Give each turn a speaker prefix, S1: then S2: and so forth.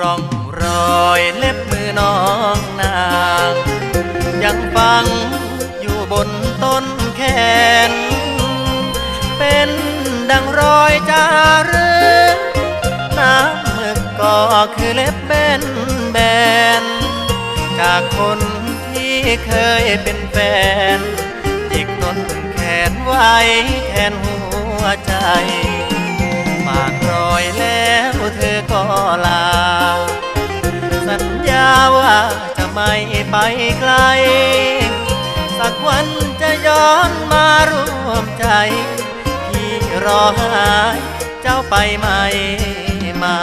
S1: ร่องรอยเล็บมือน้องนาง ยังฟังอยู่บนต้นแขน เป็นดังรอยจารึกน้ำมึกก็คือเล็บเบนแบน จากคนที่เคยเป็นแฟนจิกต้นแขนไว้แทนหัวใจฝากรอยแล้วเธอก็ลา สัญญาว่าจะไม่ไปไกล สักวันจะย้อนมาร่วมใจ พี่รอหายเจ้าไปไม่มา